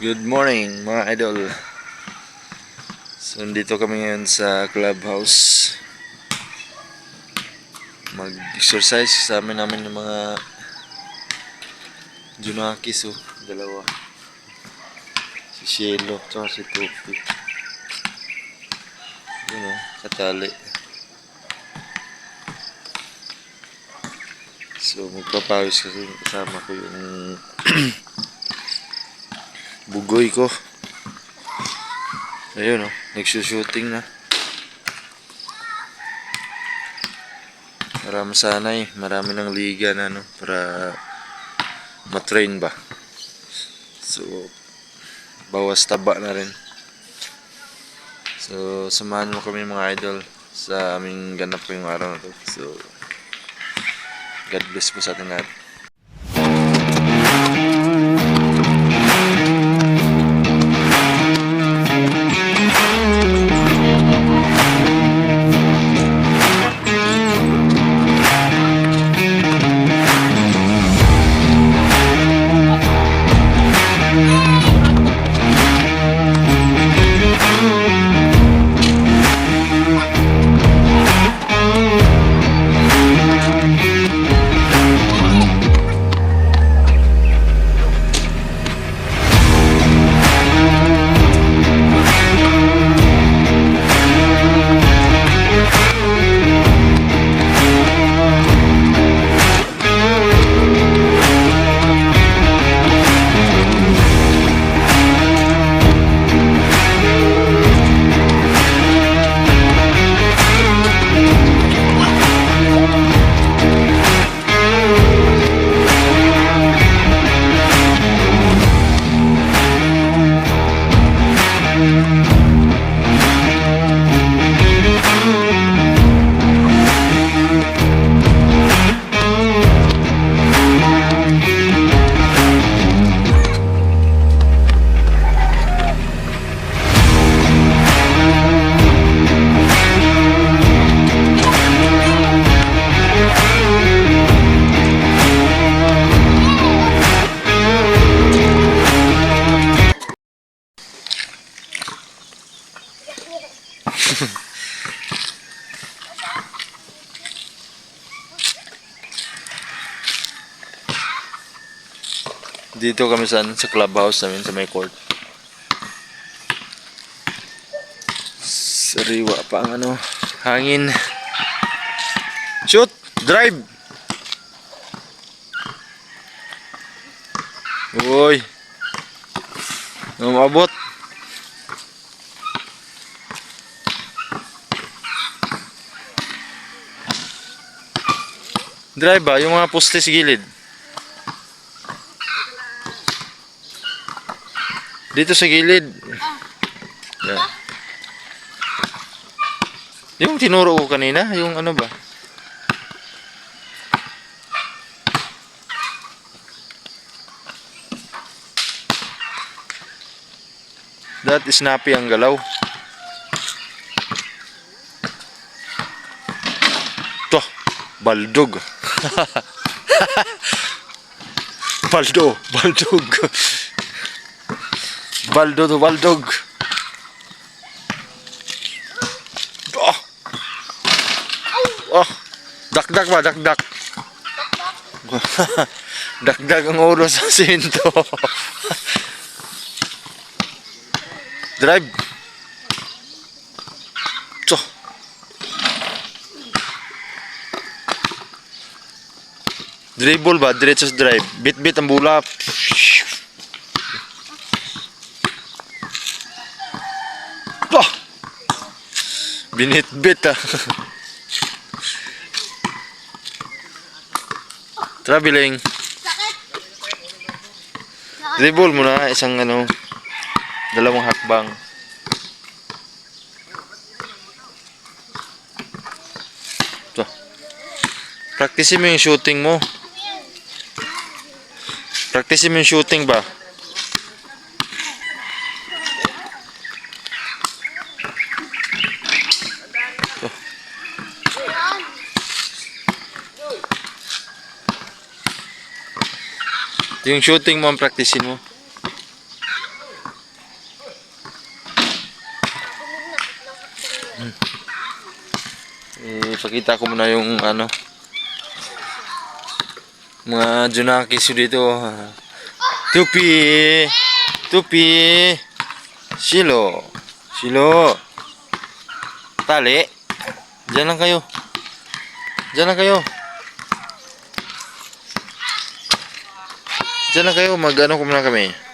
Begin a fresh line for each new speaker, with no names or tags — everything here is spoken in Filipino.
Good morning mga idol. So nandito kami ngayon sa clubhouse. Mag-exercise kasama namin ng mga Junakis oh, dalawa. Si Shelo at si Topi. Yun oh, katali. So magpapawis kasi kasama ko yung bugoy ko. Ayun oh, nagsushooting na. Para masanay, marami ng liga na no, para matrain ba. So, bawas taba na rin. So, samahan mo kami mga idol sa aming ganap yung araw na to. So, God bless po sa ating lahat. Dito kami sa, sa clubhouse namin sa may court. Sariwa pa ang ano, hangin. Shoot! Drive! Uy! Umabot! Drive ba? Yung mga poste sa gilid. Dito sa gilid. Yan. Yung tinuro ko kanina, yung ano ba? That is snappy ang galaw. To, baldog. Baldo, baldog. Baldo to baldog. Oh. Oh. Dakdak ba? Dakdak. Dakdak ang ulo sa sinto. Drive. To. Dribble ba? Diretso drive. Bit-bit ang bulap. Oh! Binit-bit ah. Traveling. Dribble mo na isang ano, dalawang hakbang. So, practice mo yung shooting mo. Practice mo yung shooting ba? Yung shooting mo ang practicein mo. Eh, hmm. Ipakita ko muna yung ano mga junakis dito. Tupi! Tupi! Silo! Silo! Tali! Diyan lang kayo. Diyan lang kayo. Diyan lang kayo. Mag ano ko kami.